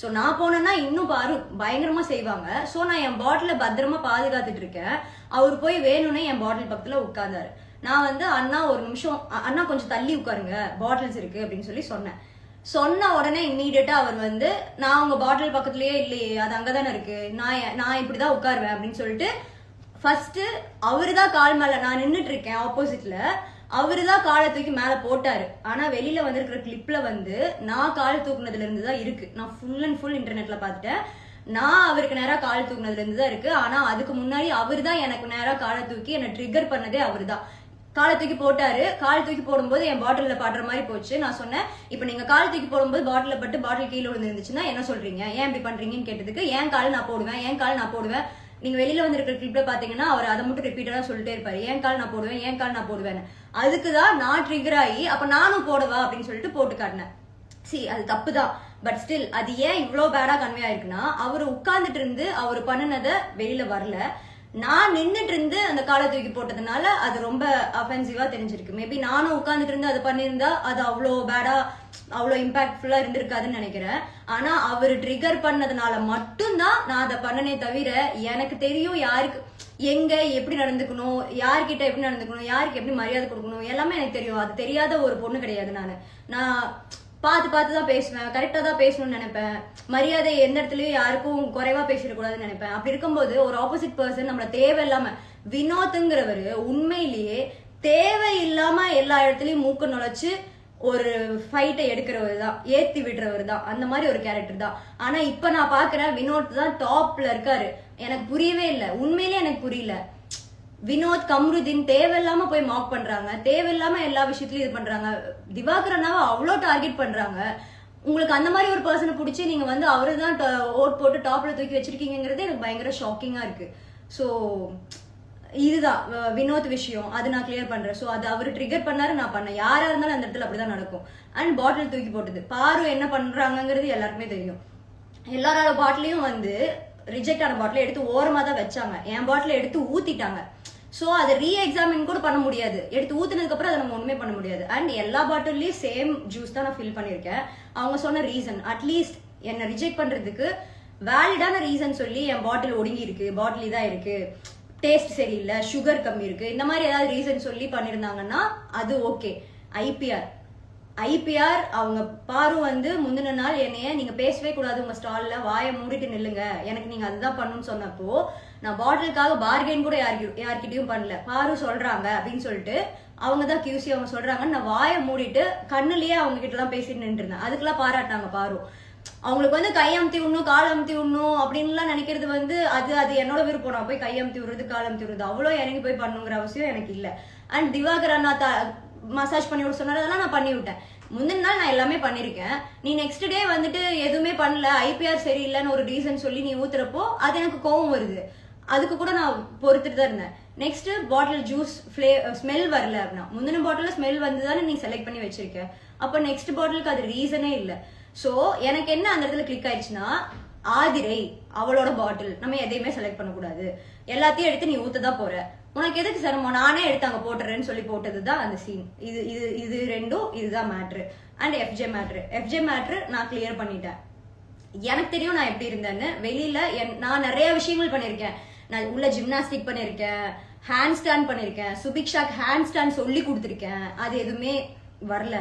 ஸோ நான் போனேன்னா இன்னும் பாரு பயங்கரமா செய்வாங்க. ஸோ நான் என் பாட்டில பத்திரமா பாதுகாத்துட்டு இருக்கேன். அவர் போய் வேணும்னே என் பாட்டில் பக்கத்துல உட்கார்ந்தாரு. நான் வந்து அண்ணா ஒரு நிமிஷம் அண்ணா கொஞ்சம் தள்ளி உட்காருங்க. பாட்டில்ஸ் இருக்கு. அப்படின்னு சொல்லி சொன்னேன். சொன்ன உடனே இம்மீடியட்டா அவர் வந்து நான் உங்க பாட்டில் பக்கத்துலயே இல்லையே அது அங்கதானே இருக்கு. நான் நான் இப்படிதான் உட்காருவேன் அப்படின்னு சொல்லிட்டு ஃபர்ஸ்ட் அவரு தான் கால் மேல நான் நின்னுட்டு இருக்கேன் ஆப்போசிட்ல அவரு தான் காலை தூக்கி மேல போட்டாரு. ஆனா வெளியில வந்திருக்கிற கிளிப்ல வந்து நான் கால் தூக்குனதுல இருந்து தான் இருக்கு. நான் ஃபுல் அண்ட் ஃபுல் இன்டர்நெட்ல பார்த்துட்டேன். நான் அவருக்கு நேரா கால் தூக்குனதுல இருந்து தான் இருக்கு. ஆனா அதுக்கு முன்னாடி அவர் தான் எனக்கு நேரா காலை தூக்கி என்னை ட்ரிகர் பண்ணதே அவர் தான் காலை தூக்கி போட்டாரு. கால் தூக்கி போடும்போது என் பாட்டிலில் பாடுற மாதிரி போச்சு. நான் சொன்னேன் இப்போ நீங்க கால் தூக்கி போடும்போது பாட்டில பட்டு பாட்டில் கீழே விழுந்துருந்துச்சுன்னா என்ன சொல்றீங்க? ஏன் இப்படி பண்றீங்கன்னு கேட்டதுக்கு ஏன் கால் நான் போடுவேன்? ஏன் கால் நான் போடுவேன்? நீங்க வெளியில வந்திருக்கிற கிளிப்ல பாத்தீங்கன்னா அவர் அதை மட்டும் ரிப்பீட்டடா சொல்லிட்டே இருப்பாரு. ஏன் கால் நான் போடுவேன்? ஏன் கால் நான் போடுவேன் அதுக்கு தான் நான் ட்ரிகர் ஆகி அப்ப நானும் போடவா? அப்படின்னு சொல்லிட்டு போட்டு காட்டினேன். சி அது தப்பு தான். பட் ஸ்டில் அது ஏன் இவ்வளோ பேடா கன்வே ஆயிருக்குன்னா அவர் உட்கார்ந்துட்டு இருந்து அவர் பண்ணினதை வெளியில வரல. நான் நின்றுட்டு இருந்து அந்த காலை தூக்கி போட்டதுனால அது ரொம்ப அஃபென்சிவா தெரிஞ்சிருக்கு. மேபி நானும் உட்காந்துட்டு இருந்து அதை பண்ணியிருந்தா அது அவ்வளோ பேடா அவ்வளோ இம்பாக்ட்ஃபுல்லா இருந்திருக்காதுன்னு நினைக்கிறேன். ஆனா அவர் ட்ரிகர் பண்ணதுனால மட்டும்தான் நான் அதை பண்ணனே தவிர எனக்கு தெரியும் யாருக்கு எங்க எப்படி நடந்துக்கணும் யார்கிட்ட எப்படி நடந்துக்கணும் யாருக்கு எப்படி மரியாதை கொடுக்கணும் எல்லாமே எனக்கு தெரியும். அது தெரியாத ஒரு பொண்ணு கிடையாது நான். நான் பார்த்து பார்த்து தான் பேசுவேன். கரெக்டாக தான் பேசணும்னு நினைப்பேன். மரியாதை எந்த இடத்துலயும் யாருக்கும் குறைவா பேசிடக்கூடாதுன்னு நினைப்பேன். அப்படி இருக்கும்போது ஒரு ஆப்போசிட் பர்சன் நம்மள தேவையில்லாம வினோத்துங்கிறவர் உண்மையிலேயே தேவையில்லாம எல்லா இடத்துலயும் மூக்க நுழைச்சு ஒரு ஃபைட்டை எடுக்கிறவர் தான். ஏத்தி விடுறவர் தான். அந்த மாதிரி ஒரு கேரக்டர் தான். ஆனா இப்ப நான் பாக்குறேன் வினோத் தான் டாப்ல இருக்காரு. எனக்கு புரியவே இல்லை. உண்மையிலேயே எனக்கு புரியல. வினோத் கம்ருதீன் தேவையில்லாம போய் மாக் பண்றாங்க. தேவையில்லாம எல்லா விஷயத்துலயும் இது பண்றாங்க. திவாகரனாவை அவ்வளோ டார்கெட் பண்றாங்க. உங்களுக்கு அந்த மாதிரி ஒரு பர்சனை பிடிச்சி நீங்க வந்து அவரு தான் ஓட் போட்டு டாப்ல தூக்கி வச்சிருக்கீங்கிறது எனக்கு பயங்கர ஷாக்கிங்கா இருக்கு. ஸோ இதுதான் வினோத் விஷயம். அது நான் கிளியர் பண்றேன். ஸோ அது அவர் ட்ரிகர் பண்ணாரு நான் பண்ணேன். யாரா இருந்தாலும் அந்த இடத்துல அப்படிதான் நடக்கும். அண்ட் பாட்டில் தூக்கி போட்டது. பாரு என்ன பண்றாங்கிறது எல்லாருக்குமே தெரியும். எல்லாரோட பாட்டிலையும் வந்து ரிஜெக்ட் ஆன பாட்டில எடுத்து ஓரமாக தான் வச்சாங்க. என் பாட்டில எடுத்து ஊத்திட்டாங்க. ஸோ அதை ரீ எக்ஸாமின் கூட பண்ண முடியாது. எடுத்து ஊத்துனதுக்கு அப்புறம் அதை நம்ம ஒண்ணுமே பண்ண முடியாது. அண்ட் எல்லா பாட்டில்லையும் சேம் ஜூஸ் தான் நான் ஃபில் பண்ணியிருக்கேன். அவங்க சொன்ன ரீசன் அட்லீஸ்ட் என்னை ரிஜெக்ட் பண்றதுக்கு வேலிடான ரீசன் சொல்லி என் பாட்டில் ஒடுங்கி இருக்கு பாட்டில் தான் இருக்கு. டேஸ்ட் சரியில்லை சுகர் கம்மி இருக்கு. இந்த மாதிரி ஏதாவது ரீசன் சொல்லி பண்ணியிருந்தாங்கன்னா அது ஓகே ஐபிஆர் ஐபிஆர் அவங்க பாரு வந்து முந்தின நாள் என்னைய நீங்க பேசவே கூடாது உங்க ஸ்டால்ல வாயை மூடிட்டு நில்லுங்க. எனக்கு நீங்க அதுதான் பண்ணணும்னு சொன்னப்போ நான் பாட்டிலுக்காக பார்கெயின் கூட யாருக்கு யார்கிட்டயும் பண்ணல. பாரு சொல்றாங்க அப்படின்னு சொல்லிட்டு அவங்க தான் கியூசி அவங்க சொல்றாங்கன்னு நான் வாயை மூடிட்டு கண்ணுலயே அவங்க கிட்ட பேசிட்டு நின்றுருந்தேன். அதுக்கெல்லாம் பாராட்டாங்க பாரு. அவங்களுக்கு வந்து கை அமுத்தி விடணும் கால் அமுத்தி விடணும் அப்படின்லாம் நினைக்கிறது வந்து அது அது என்னோட விருப்பம். நான் போய் கை அமுத்தி விடுறது கால் அமுத்தி விடுறது. அவ்வளோ இறங்கி போய் பண்ணுங்கிற அவசியம் எனக்கு இல்லை. அண்ட் திவாகர் அண்ணா த மசாஜ் பண்ணி விட சொன்னதெல்லாம் அதெல்லாம் நான் பண்ணி விட்டேன். முந்தின நாள் நான் எல்லாமே பண்ணியிருக்கேன் நீ நெக்ஸ்ட் டே வந்துட்டு எதுவுமே பண்ணல. ஐபிஆர் சரியில்லைன்னு ஒரு ரீசன் சொல்லி நீ ஊத்துறப்போ அது எனக்கு கோவம் வருது. அதுக்கு கூட நான் பொறுத்துட்டு தான் இருந்தேன். நெக்ஸ்ட் பாட்டில் ஜூஸ் ஃபிளே ஸ்மெல் வரல அப்படின்னா முந்தின பாட்டில் ஸ்மெல் வந்து தானே நீ செலக்ட் பண்ணி வச்சிருக்க. அப்போ நெக்ஸ்ட் பாட்டிலுக்கு அது ரீசனே இல்லை. ஸோ எனக்கு என்ன அந்த இடத்துல கிளிக் ஆயிடுச்சுன்னா ஆதிரை அவளோட பாட்டில் நம்ம எதையுமே செலக்ட் பண்ணக்கூடாது. எல்லாத்தையும் எடுத்து நீ ஊத்த தான் போற. உனக்கு எதுக்கு சிரமம்? நானே எடுத்து அங்க போட்டுறேன்னு சொல்லி போட்டது தான் அந்த சீன் இது இது இது ரெண்டும் இதுதான் matter and FJ matter FJ matter நான் கிளியர் பண்ணிட்டேன். எனக்கு தெரியும் நான் எப்படி இருந்தேன்னு. வெளியில என்- நான் நிறைய விஷயங்கள் பண்ணியிருக்கேன். நான் உள்ள ஜிம்னாஸ்டிக் பண்ணியிருக்கேன் ஹேண்ட் ஸ்டாண்ட் பண்ணியிருக்கேன் சுபிக்ஷாக்கு ஹேண்ட் ஸ்டாண்ட் சொல்லி கொடுத்துருக்கேன். அது எதுவுமே வரல.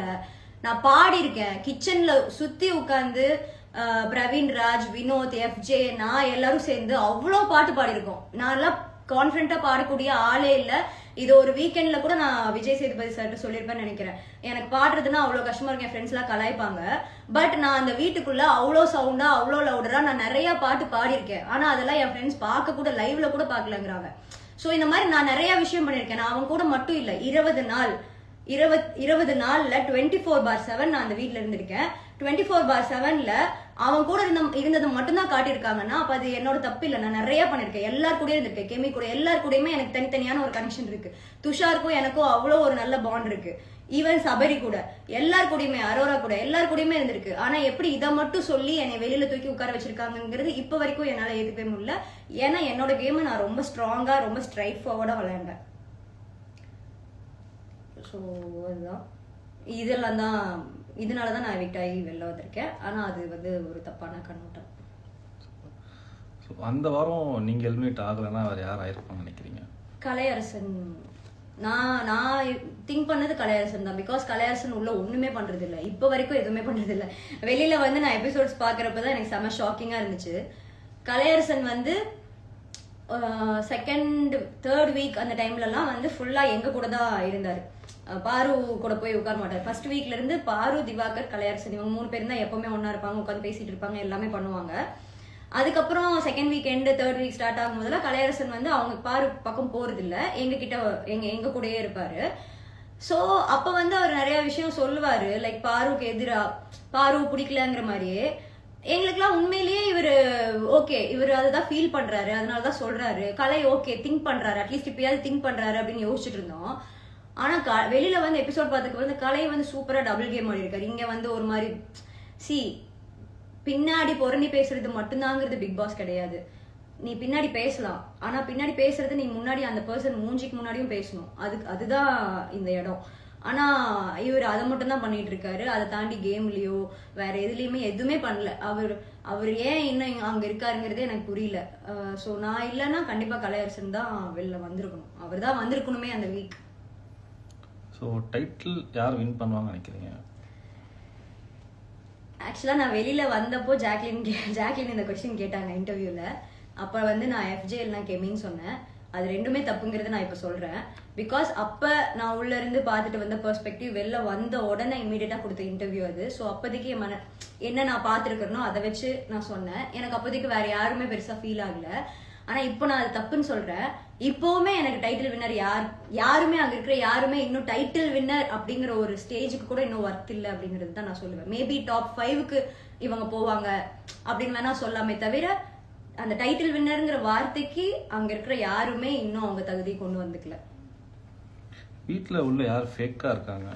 நான் பாடியிருக்கேன். கிச்சன்ல சுத்தி உட்காந்து பிரவீன் ராஜ் வினோத் எஃப்ஜே நான் எல்லாரும் சேர்ந்து அவ்வளோ பாட்டு பாடியிருக்கோம். நான்லாம் கான்ஃபிடண்டா பாடக்கூடிய ஆளே இல்லை. இது ஒரு வீக்கெண்ட்ல கூட நான் விஜய் சேதுபதி சார்ட்டு சொல்லியிருப்பேன்னு நினைக்கிறேன். எனக்கு பாடுறதுன்னா அவ்வளோ கஷ்டமா இருக்கு என் ஃப்ரெண்ட்ஸ் எல்லாம் கலாய்ப்பாங்க. பட் நான் அந்த வீட்டுக்குள்ள அவ்வளோ சவுண்டா அவ்வளோ லவுடரா நான் நிறைய பாட்டு பாடியிருக்கேன். ஆனா அதெல்லாம் என் ஃப்ரெண்ட்ஸ் பார்க்க கூட லைவ்ல கூட பார்க்கலங்கிறாங்க. ஸோ இந்த மாதிரி நான் நிறைய விஷயம் பண்ணியிருக்கேன். நான் அவன் கூட மட்டும் இல்லை இருபது நாள் இருபத் இருபது நாள்ல டுவெண்ட்டி ஃபோர் பார் செவன் நான் அந்த வீட்ல இருந்திருக்கேன். டுவெண்ட்டி ஃபோர் பார் செவன்ல அவன் கூட இருந்த இருந்ததை மட்டும்தான் காட்டியிருக்காங்கன்னா அப்ப அது என்னோட தப்பு இல்லை. நான் நிறைய பண்ணிருக்கேன் எல்லார் கூடயும் இருந்திருக்கேன். கெமி கூட. எல்லார் கூடயுமே எனக்கு தனித்தனியான ஒரு கனெக்ஷன் இருக்கு. துஷாருக்கும் எனக்கும் அவ்வளோ ஒரு நல்ல பாண்ட் இருக்கு. ஈவன் சபரி கூட. எல்லார் கூடயுமே அரோரா கூட. எல்லார் கூடயுமே இருந்திருக்கு. ஆனா எப்படி இதை மட்டும் சொல்லி என்னை வெளியில தூக்கி உட்கார வச்சிருக்காங்கிறது இப்ப வரைக்கும் என்னால ஏத்துக்கவே முடியல. ஏன்னா என்னோட கேமை நான் ரொம்ப ஸ்ட்ராங்கா ரொம்ப ஸ்ட்ரைட் ஃபார்வர்டா விளையாண்டேன். ஸோ அதுதான். இதெல்லாம் தான் இதனால தான் நான் எவிக்ட் ஆகி வெளில வந்திருக்கேன். ஆனால் அது வந்து ஒரு தப்பான கண்ணோட்டம். அந்த வாரம் நீங்கள் எலிமினேட் ஆகலைன்னா வேறு யார் ஆயிருப்பாங்கன்னு நினைக்கிறீங்க? கலையரசன். நான் நான் திங்க் பண்ணது கலையரசன் தான். பிகாஸ் கலையரசன் உள்ள ஒண்ணுமே பண்றது இல்ல இப்போ வரைக்கும் எதுவுமே பண்றது இல்ல வெளியில வந்து நான் எபிசோட்ஸ் பாக்குறப்ப தான் எனக்கு செம ஷாக்கிங்கா இருந்துச்சு. கலையரசன் வந்து செகண்ட் தேர்ட் வீக் அந்த டைம்லலாம் வந்து ஃபுல்லா எங்க கூட தான் இருந்தாரு. பாரு கூட போய் உட்கார மாட்டார். ஃபர்ஸ்ட் வீக்ல இருந்து பாரு திவாகர் கலையரசன் இவங்க மூணு பேரும் தான் எப்பவுமே ஒன்னா இருப்பாங்க உட்காந்து பேசிட்டு இருப்பாங்க எல்லாமே பண்ணுவாங்க. அதுக்கப்புறம் second weekend third week start ஆகும் போதெல்லாம் கலையரசன் வந்து அவங்க பாரு பக்கம் போறது இல்ல எங்க கிட்ட எங்க எங்க கூடயே இருப்பாரு. சோ அப்ப வந்து அவர் நிறைய விஷயம் சொல்லுவாரு. லைக் பாருக்கு எதிரா பாரு பிடிக்கலங்கிற மாதிரியே. எங்களுக்குலாம் உண்மையிலேயே இவர் ஓகே இவர் அதுதான் ஃபீல் பண்றாரு. அதனால தான் சொல்றாரு. கலை ஓகே திங்க் பண்றாரு. அட்லீஸ்ட் இப்பயாவது திங்க் பண்றாரு அப்படின்னு யோசிச்சுட்டு இருந்தோம். ஆனா க- வெளியில வந்து எபிசோட் பார்த்துக்கு வந்து கலை வந்து சூப்பரா டபுள் கேம் ஆடிருக்காரு. இங்கே இங்க வந்து ஒரு மாதிரி சி பின்னாடி புரணி பேசுறது மட்டும்தாங்கிறது பிக் பாஸ் கிடையாது. நீ பின்னாடி பேசலாம். ஆனா பின்னாடி பேசுறது நீ முன்னாடி அந்த பர்சன் மூஞ்சிக்கு முன்னாடியும் பேசணும். அதுக்கு அதுதான் இந்த இடம். ஆனா இவர் அதை மட்டும் தான் பண்ணிட்டு இருக்காரு. அதை தாண்டி கேம்லயோ வேற எதுலயுமே எதுவுமே பண்ணல. அவர் அவர் ஏன் இன்னும் அங்க இருக்காருங்கிறதே எனக்கு புரியல. ஸோ நான் இல்லைன்னா கண்டிப்பா கலையரசன் தான் வெளில வந்திருக்கணும். அவர் தான் வந்திருக்கணுமே அந்த வீக் ஸோ டைட்டில் யார் வின் பண்ணுவாங்கன்னு நினைக்கிறீங்க? ஆக்சுவலாக நான் வெளியில வந்தப்போ ஜாக்லின் கே ஜாக்லின் இந்த கொஸ்டின் கேட்டாங்க இன்டர்வியூல அப்போ வந்து நான் எஃப்ஜேஎல் நான் கெமின்னு சொன்னேன். அது ரெண்டுமே தப்புங்கிறத நான் இப்போ சொல்றேன். பிகாஸ் அப்போ நான் உள்ள இருந்து பார்த்துட்டு வந்த பெர்ஸ்பெக்டிவ் வெளில வந்த உடனே இமீடியட்டாக கொடுத்த இன்டர்வியூ அது. ஸோ அப்போதைக்கு என் மன என்ன நான் பார்த்துருக்கேனோ அதை வச்சு நான் சொன்னேன். எனக்கு அப்போதைக்கு வேற யாருமே பெருசா ஃபீல் ஆகல. ஆனா இப்போ நான் அது தப்புன்னு சொல்றேன். இப்போவுமே எனக்கு டைட்டில் வின்னர் யார் யாருமே அங்க இருக்கிற யாருமே இன்னும் டைட்டில் வின்னர் அப்படிங்கிற ஒரு ஸ்டேஜுக்கு கூட இன்னும் ஒர்த் இல்லை அப்படிங்கிறது தான் நான் சொல்லுவேன். மேபி டாப் ஃபைவுக்கு இவங்க போவாங்க அப்படின்னு வேணா சொல்லாமே தவிர அந்த டைட்டில் வின்னருங்கிற வார்த்தைக்கு அங்க இருக்கிற யாருமே இன்னும் அவங்க தகுதி கொண்டு வந்துக்கல. வீட்டில் உள்ள யார் ஃபேக்காக இருக்காங்க?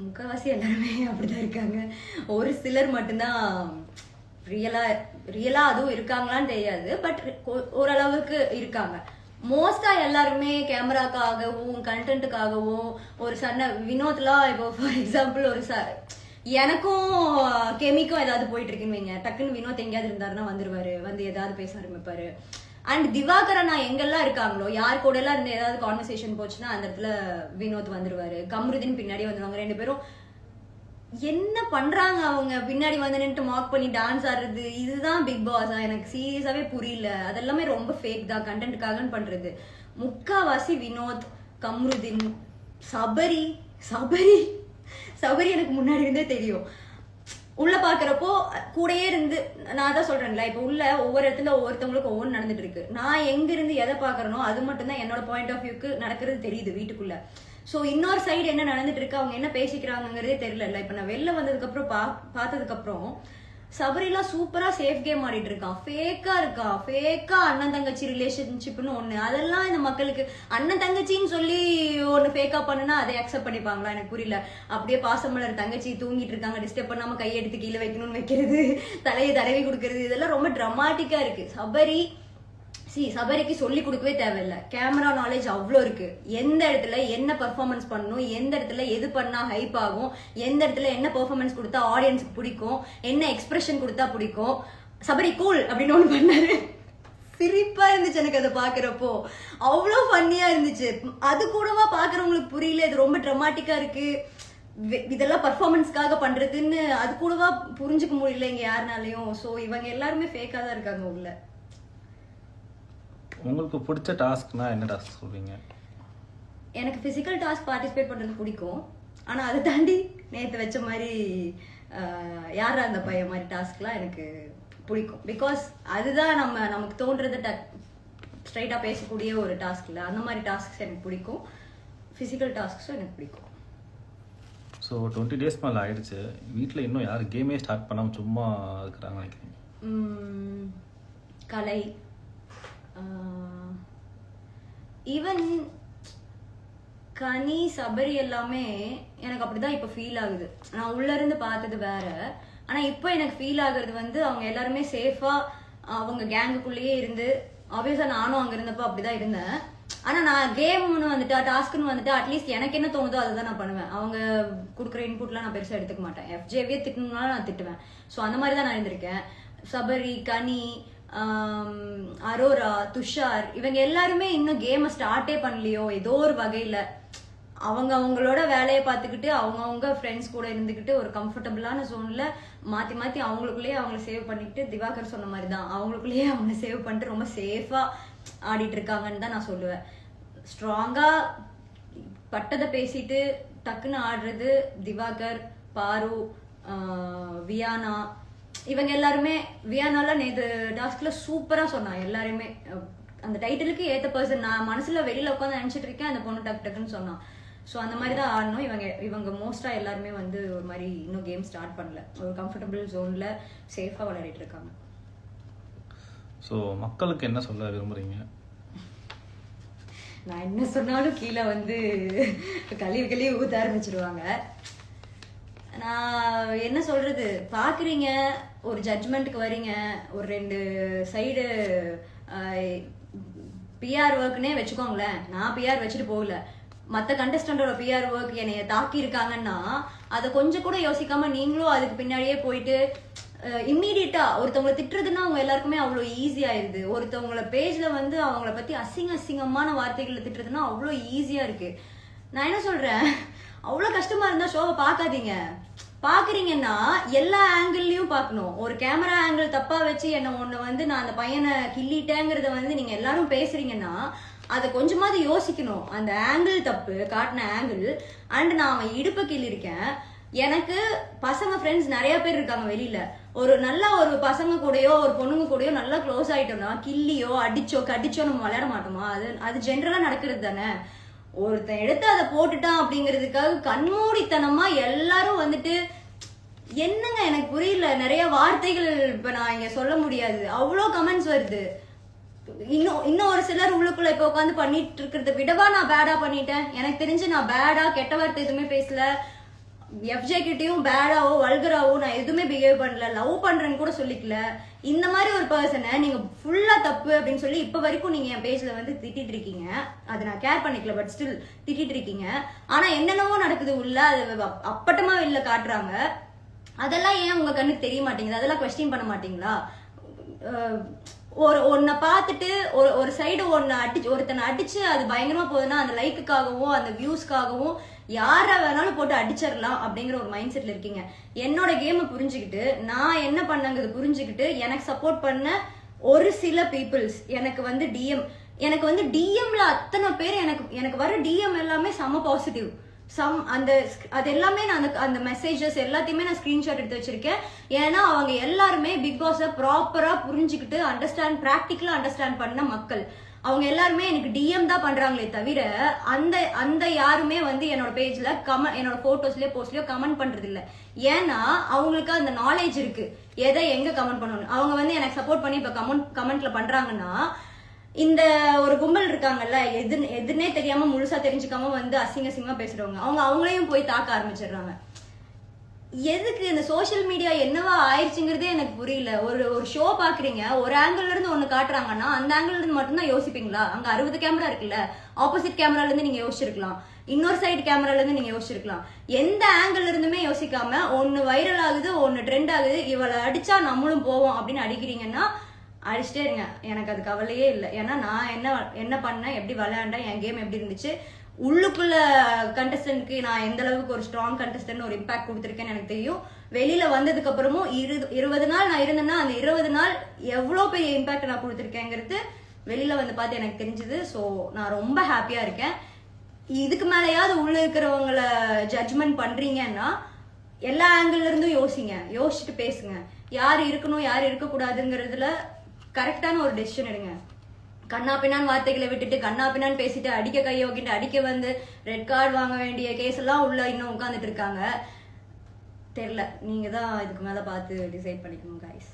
முக்கால்வாசி எல்லாருமே அப்படிதான் இருக்காங்க. ஒரு சிலர் மட்டும்தான் ரியலா ரியலா அதுவும் இருக்காங்களான்னு தெரியாது பட் ஓரளவுக்கு இருக்காங்க. மோஸ்டா எல்லாருமே கேமராக்காகவும் கண்டென்ட்டுக்காகவும் ஒரு சன்ன வினோத்லாம் இப்போ ஃபார் எக்ஸாம்பிள் ஒரு ச எனக்கும் கெமிக்கும் ஏதாவது போயிட்டு இருக்குன்னு வைங்க. டக்குன்னு வினோத் எங்கேயாவது இருந்தாருன்னா வந்துருவாரு வந்து ஏதாவது பேச ஆரம்பிப்பாரு. அண்ட் திவாகரன் நான் எங்கெல்லாம் இருக்காங்களோ யார் கூட எல்லாம் இருந்து ஏதாவது கான்வர்சேஷன் போச்சுன்னா அந்த இடத்துல வினோத் வந்துருவாரு. கம்ருதீன் பின்னாடி வந்துருவாங்க. ரெண்டு பேரும் என்ன பண்றாங்க அவங்க? பின்னாடி வந்து நின்று மார்க் பண்ணி டான்ஸ் ஆடுறது. இதுதான் பிக் பாஸ் எனக்கு சீரியஸாவே புரியல. அதெல்லாமே ரொம்ப ஃபேக் தான். கண்டென்ட்டுக்காகன்னு பண்றது. முக்காவாசி வினோத் கம்ருதின் சபரி சபரி. சபரி எனக்கு முன்னாடி இருந்தே தெரியும். உள்ள பாக்குறப்போ கூடயே இருந்து நான் தான் சொல்றேன்ல இப்ப உள்ள ஒவ்வொரு இடத்துல ஒவ்வொருத்தவங்களுக்கு ஒவ்வொன்று நடந்துட்டு இருக்கு. நான் எங்க இருந்து எதை பாக்குறனோ அது மட்டும்தான் என்னோட பாயிண்ட் ஆஃப் வியூக்கு நடக்கிறது தெரியுது வீட்டுக்குள்ள. ஸோ இன்னொரு சைடு என்ன நடந்துட்டு இருக்கு அவங்க என்ன பேசிக்கிறாங்கங்கிறதே தெரியல. இப்போ நான் வெளில வந்ததுக்கப்புறம் பா பார்த்ததுக்கப்புறம் சபரிலாம் சூப்பரா சேஃப் கேம் ஆடிட்டு இருக்கான் ஃபேக்கா இருக்கா? ஃபேக்கா அண்ணன் தங்கச்சி ரிலேஷன்ஷிப்னு ஒண்ணு. அதெல்லாம் இந்த மக்களுக்கு அண்ணன் தங்கச்சின்னு சொல்லி ஒண்ணு ஃபேக்கா பண்ணுனா அதை அக்செப்ட் பண்ணிப்பாங்களா? எனக்கு புரியல. அப்படியே பாசமலர் தங்கச்சி தூங்கிட்டு இருக்காங்க டிஸ்டர்ப் பண்ணாம கையெடுத்து கீழே வைக்கணும்னு வைக்கிறது தலையை தடவி கொடுக்கறது இதெல்லாம் ரொம்ப ட்ரமாட்டிக்கா இருக்கு. சபரி சி சபரிக்கு சொல்லி கொடுக்கவே தேவையில்ல. கேமரா நாலேஜ் அவ்வளோ இருக்கு. எந்த இடத்துல என்ன பர்ஃபார்மன்ஸ் பண்ணணும் எந்த இடத்துல எது பண்ணா ஹைப் ஆகும் எந்த இடத்துல என்ன பெர்ஃபார்மன்ஸ் கொடுத்தா ஆடியன்ஸுக்கு பிடிக்கும் என்ன எக்ஸ்பிரஷன் கொடுத்தா பிடிக்கும். சபரி கூல் அப்படின்னு ஒன்று பண்ணாரு. சிரிப்பா இருந்துச்சு எனக்கு அதை பாக்குறப்போ அவ்வளோ ஃபன்னியா இருந்துச்சு. அது கூடவா பாக்குறவங்களுக்கு புரியல. இது ரொம்ப ட்ரமாட்டிக்கா இருக்கு. வி- இதெல்லாம் பர்ஃபார்மன்ஸ்க்காக பண்றதுன்னு அது கூடவா புரிஞ்சுக்க முடியல இங்க யாருனாலையும். ஸோ இவங்க எல்லாருமே ஃபேக்கா தான் இருக்காங்க உள்ள. உங்களுக்கு பிடிச்ச டாஸ்க்னா என்ன டாஸ்க் சொல்வீங்க எனக்கு ஃபிசிக்கல் டாஸ்க் பார்ட்டிசிபேட் பண்ணுறது பிடிக்கும். ஆனால் அதை தாண்டி நேற்று வச்ச மாதிரி யாரா அந்த பையன் மாதிரி டாஸ்க்லாம் எனக்கு பிடிக்கும். பிகாஸ் அதுதான் நம்ம நமக்கு தோன்றதை ஸ்ட்ரைட்டாக பேசக்கூடிய ஒரு டாஸ்க் இல்லை. அந்த மாதிரி டாஸ்க்ஸ் எனக்கு பிடிக்கும். ஃபிசிக்கல் டாஸ்க்ஸும் எனக்கு பிடிக்கும். ஸோ டுவெண்ட்டி டேஸ் மேலே ஆயிடுச்சு. வீட்டில் இன்னும் யார் கேமே ஸ்டார்ட் பண்ணாமல் சும்மா இருக்கிறாங்க நினைக்கிறீங்க? கலை. Uh, ஈவன் கனி சபரி எல்லாமே எனக்கு அப்படிதான் இப்போ ஃபீல் ஆகுது. நான் உள்ள இருந்து பார்த்தது வேற. ஆனா இப்போ எனக்கு ஃபீல் ஆகுறது வந்து அவங்க எல்லாருமே சேஃபா அவங்க கேங்குக்குள்ளேயே இருந்து ஆப்வியஸா நானும் அங்க இருந்தப்போ அப்படிதான் இருந்தேன். ஆனா நான் கேம்னு வந்துட்டா டாஸ்க்னு வந்துட்டு அட்லீஸ்ட் எனக்கு என்ன தோணுதோ அதை தான் நான் பண்ணுவேன். அவங்க கொடுக்குற இன்புட்லாம் நான் பெருசா எடுத்துக்க மாட்டேன். எஃப்ஜேவே திட்டணும்னாலும் நான் திட்டுவேன். ஸோ அந்த மாதிரி தான் நான் இருந்திருக்கேன். சபரி கனி அரோரா துஷார் இவங்க எல்லாருமே இன்னும் கேமை ஸ்டார்ட்டே பண்ணலையோ ஏதோ ஒரு வகையில. அவங்க அவங்களோட வேலையை பார்த்துக்கிட்டு அவங்கவுங்க ஃப்ரெண்ட்ஸ் கூட இருந்துக்கிட்டு ஒரு கம்ஃபர்டபுளான ஜோன்ல மாத்தி மாத்தி அவங்களுக்குள்ளேயே அவங்கள சேவ் பண்ணிக்கிட்டு திவாகர் சொன்ன மாதிரி தான் அவங்களுக்குள்ளேயே அவங்க சேவ் பண்ணிட்டு ரொம்ப சேஃபா ஆடிட்டு இருக்காங்கன்னு தான் நான் சொல்லுவேன். ஸ்ட்ராங்கா பட்டதை பேசிட்டு டக்குன்னு ஆடுறது திவாகர் பாரு வியானா இவங்க எல்லாருமே வியானால நேத்து டாஸ்க்ல சூப்பரா சொன்னான் எல்லாருமே. அந்த டைட்டிலுக்கு ஏத்த பர்சன் நான் மனசுல வெளியில உட்காந்து நினைச்சிட்டு இருக்கேன் அந்த பொண்ணு டக்கு டக்குன்னு சொன்னான் ஸோ அந்த மாதிரி தான் ஆடணும். இவங்க இவங்க மோஸ்டா எல்லாருமே வந்து ஒரு மாதிரி இன்னும் கேம் ஸ்டார்ட் பண்ணல. ஒரு கம்ஃபர்டபுள் ஜோன்ல சேஃபா விளையாடிட்டு இருக்காங்க. ஸோ மக்களுக்கு என்ன சொல்ல விரும்புறீங்க? நான் என்ன சொன்னாலும் கீழே வந்து கழுவி கழுவி ஊத்த ஆரம்பிச்சிடுவாங்க நான் என்ன சொல்றது? பாக்குறீங்க ஒரு ஜட்ஜ்மெண்ட்டுக்கு வரீங்க ஒரு ரெண்டு சைடு பிஆர் ஒர்க்னே வச்சுக்கோங்களேன். நான் பிஆர் வச்சுட்டு போகல. மற்ற கண்டஸ்டண்டோட பிஆர் ஒர்க் என்னைய தாக்கி இருக்காங்கன்னா அதை கொஞ்சம் கூட யோசிக்காம நீங்களும் அதுக்கு பின்னாடியே போயிட்டு இம்மீடியட்டா ஒருத்தவங்களை திட்டுறதுன்னா அவங்க எல்லாருக்குமே அவ்வளோ ஈஸி ஆயிருது. ஒருத்தவங்கள பேஜ்ல வந்து அவங்கள பத்தி அசிங்க அசிங்கமான வார்த்தைகளை திட்டுறதுன்னா அவ்வளோ ஈஸியா இருக்கு. நான் என்ன சொல்றேன்? அவ்வளோ கஷ்டமா இருந்தா ஷோவை பார்க்காதீங்க. பாக்குறீங்கன்னா எல்லா ஆங்கிள்லயும் பார்க்கணும் ஒரு கேமரா ஆங்கிள் தப்பா வச்சு என்ன ஒண்ணு வந்து நான் அந்த பையனை கிள்ளிட்டேங்கிறத வந்து நீங்க எல்லாரும் பேசுறீங்கன்னா அதை கொஞ்சமாவது யோசிக்கணும். அந்த ஆங்கிள் தப்பு காட்டின ஆங்கிள் அண்ட் நான் அவன் இடுப்பை கிள்ளிருக்கேன் எனக்கு பசங்க ஃப்ரெண்ட்ஸ் நிறைய பேர் இருக்காங்க வெளியில. ஒரு நல்ல ஒரு பசங்க கூடயோ ஒரு பொண்ணுங்க கூடயோ நல்லா க்ளோஸ் ஆயிட்டோம்னா கிள்ளியோ அடிச்சோ கடிச்சோ நம்ம விளையாட மாட்டோமா? அது அது ஜென்ரலா நடக்கிறது தானே. ஒருத்தன் எடுத்து அதை போட்டுட்டான் அப்படிங்கிறதுக்காக கண்மூடித்தனமா எல்லாரும் வந்துட்டு என்னங்க எனக்கு புரியல நிறைய வார்த்தைகள் இப்ப நான் இங்க சொல்ல முடியாது. அவ்வளோ கமெண்ட்ஸ் வருது. இன்னும் இன்னும் ஒரு சிலர் உள்ளுக்குள்ள இப்ப உட்காந்து பண்ணிட்டு இருக்கிறத விடவா நான் பேடா பண்ணிட்டேன்? எனக்கு தெரிஞ்சு நான் பேடா கெட்ட வார்த்தை எதுவுமே பேசல. எஃப்ஜே கிட்டேயும் பேடாவோ வல்கராவோ நான் எதுவுமே பிஹேவ் பண்ணல. லவ் பண்றேன்னு கூட சொல்லிக்கல. இந்த மாதிரி ஒரு பர்சனை நீங்க ஃபுல்லா தப்பு அப்படின்னு சொல்லி இப்ப வரைக்கும் நீங்க என் பேஜ்ல வந்து திட்டிட்டு இருக்கீங்க. அதை நான் கேர் பண்ணிக்கல பட் ஸ்டில் திட்டிட்டு இருக்கீங்க. ஆனா என்னென்னவோ நடக்குது உள்ள அது அப்பட்டமா வெளில காட்டுறாங்க. அதெல்லாம் ஏன் உங்க கண்ணுக்கு தெரிய மாட்டேங்குது? அதெல்லாம் கொஸ்டின் பண்ண மாட்டீங்களா? ஒரு ஒன்னை பார்த்துட்டு ஒரு ஒரு சைடு ஒன்னு அடிச்சு ஒருத்தனை அடிச்சு அது பயங்கரமா போகுதுன்னா அந்த லைக்குக்காகவும் அந்த வியூஸ்க்காகவும் யாரை வேணாலும் போட்டு அடிச்சிடலாம் அப்படிங்கிற ஒரு மைண்ட் செட்ல இருக்கீங்க. என்னோட கேமை புரிஞ்சுக்கிட்டு நான் என்ன பண்ணங்கிறது புரிஞ்சுக்கிட்டு எனக்கு சப்போர்ட் பண்ண ஒரு சில பீப்புள்ஸ் எனக்கு வந்து டிஎம் எனக்கு வந்து டிஎம்ல அத்தனை பேர் எனக்கு எனக்கு வர டிஎம் எல்லாமே செம பாசிட்டிவ் சம் அந்த அது எல்லாமே நான் அந்த அந்த மெசேஜஸ் எல்லாத்தையுமே நான் ஸ்கிரீன்ஷாட் எடுத்து வச்சிருக்கேன். ஏன்னா அவங்க எல்லாருமே பிக் பாஸை ப்ராப்பரா புரிஞ்சுக்கிட்டு அண்டர்ஸ்டாண்ட் ப்ராக்டிக்கலா அண்டர்ஸ்டாண்ட் பண்ண மக்கள். அவங்க எல்லாருமே எனக்கு டிஎம் தான் பண்றாங்களே தவிர அந்த அந்த யாருமே வந்து என்னோட பேஜ்ல கம என்னோட போட்டோஸ்லயோ போஸ்ட்லயோ கமெண்ட் பண்றது இல்ல ஏன்னா அவங்களுக்கு அந்த நாலேஜ் இருக்கு. எதை எங்க கமெண்ட் பண்ணணும் அவங்க வந்து எனக்கு சப்போர்ட் பண்ணி இப்ப கமெண்ட் கமெண்ட்ல பண்றாங்கன்னா இந்த ஒரு கும்பல் இருக்காங்கல்ல எது எதுனே தெரியாம முழுசா தெரிஞ்சுக்காம வந்து அசிங்க அசிங்கமா பேசுறவங்க அவங்க அவங்களையும் போய் தாக்க ஆரம்பிச்சிடுறாங்க. எதுக்கு இந்த சோஷியல் மீடியா என்னவா ஆயிடுச்சுங்கிறதே எனக்கு புரியல. ஒரு ஒரு ஷோ பாக்குறீங்க ஒரு ஆங்கிள் இருந்து ஒண்ணு காட்டுறாங்கன்னா அந்த ஆங்கிள் இருந்து மட்டும்தான் யோசிப்பீங்களா? அங்க அறுபது கேமரா இருக்குல்ல ஆப்போசிட் கேமரால இருந்து நீங்க யோசிச்சிருக்கலாம். இன்னொரு சைடு கேமரால இருந்து நீங்க யோசிச்சிருக்கலாம். எந்த ஆங்கிள் இருந்துமே யோசிக்காம ஒன்னு வைரல் ஆகுது ஒன்னு ட்ரெண்ட் ஆகுது இவளை அடிச்சா நம்மளும் போவோம் அப்படின்னு அடிக்கிறீங்கன்னா அடிச்சிட்டே இருங்க. எனக்கு அது கவலையே இல்லை. ஏன்னா நான் என்ன என்ன பண்ணேன் எப்படி விளையாண்டேன் என் கேம் எப்படி இருந்துச்சு உள்ளுக்குள்ள கண்டஸ்டன்ட்க்கு நான் எந்த அளவுக்கு ஒரு ஸ்ட்ராங் கண்டஸ்டன்ட் ஒரு இம்பாக்ட் கொடுத்துருக்கேன்னு எனக்கு தெரியும். வெளியில வந்ததுக்கு அப்புறமும் இரு இருபது நாள் நான் இருந்தேன்னா அந்த இருபது நாள் எவ்வளோ பெரிய இம்பாக்ட் நான் கொடுத்துருக்கேங்கிறது வெளியில வந்து பார்த்து எனக்கு தெரிஞ்சது. ஸோ நான் ரொம்ப ஹாப்பியா இருக்கேன். இதுக்கு மேலேயாவது உள்ள இருக்கிறவங்கள ஜட்ஜ்மெண்ட் பண்றீங்கன்னா எல்லா ஆங்கிள் இருந்தும் யோசிங்க. யோசிச்சுட்டு பேசுங்க. யார் இருக்கணும் யார் இருக்கக்கூடாதுங்கிறதுல கரெக்டான ஒரு டெசிஷன் எடுங்க. கண்ணா பின்னான்னு வார்த்தைகளை விட்டுட்டு கண்ணா பின்னான்னு பேசிட்டு அடிக்க கையை வைக்கிட்டு அடிக்க வந்து ரெட் கார்டு வாங்க வேண்டிய கேஸ் எல்லாம் உள்ள இன்னும் உட்காந்துட்டு இருக்காங்க. தெரியல. நீங்க தான் இதுக்கு மேல பார்த்து டிசைட் பண்ணிக்கணும் guys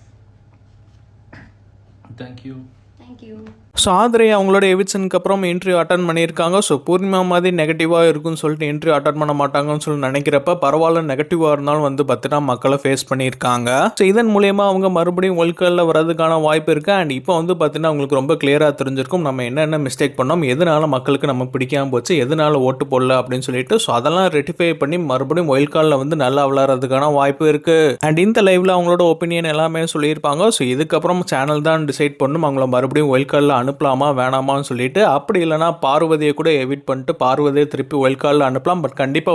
thank you thank you so Aadhirai அவங்களோட எவிக்ஷனுக்கு அப்புறம் இன்டர்வியூ அட்டன் பண்ணியிருக்காங்க. ஸோ பூர்ணிமா மாதிரி நெகட்டிவாக இருக்குன்னு சொல்லிட்டு இன்டர்வியூ அட்டன் பண்ண மாட்டாங்கன்னு சொல்லி நினைக்கிறப்ப பரவாயில்ல நெகட்டிவாக இருந்தாலும் வந்து பார்த்தீங்கன்னா மக்களை ஃபேஸ் பண்ணியிருக்காங்க. ஸோ இதன் மூலயமா அவங்க மறுபடியும் ஒல்கல்ல வரதுக்கான வாய்ப்பு இருக்குது அண்ட் இப்போ வந்து பார்த்தீங்கன்னா அவங்களுக்கு ரொம்ப கிளியராக தெரிஞ்சிருக்கும். நம்ம என்னென்ன மிஸ்டேக் பண்ணோம் எதனால மக்களுக்கு நம்ம பிடிக்காமல் போச்சு எதனால ஓட்டு போடல அப்படின்னு சொல்லிட்டு ஸோ அதெல்லாம் ரெட்டிஃபை பண்ணி மறுபடியும் ஒயில்காலில் வந்து நல்லா விளாட்றதுக்கான வாய்ப்பு இருக்குது அண்ட் இந்த லைவ்ல அவங்களோட ஒப்பீனியன் எல்லாமே சொல்லியிருப்பாங்க. ஸோ இதுக்கப்புறம் சேனல் தான் டிசைட் பண்ணும். அவங்கள மறுபடியும் ஒயில்காலில் அனுப்பலாமா வேணாமான்னு சொல்லிட்டு அப்படி இல்லைனா பார்வதியை கூட எவிட் பண்ணிட்டு பார்வதியை திருப்பி ஒயில்காலில் அனுப்பலாம். பட் கண்டிப்பாக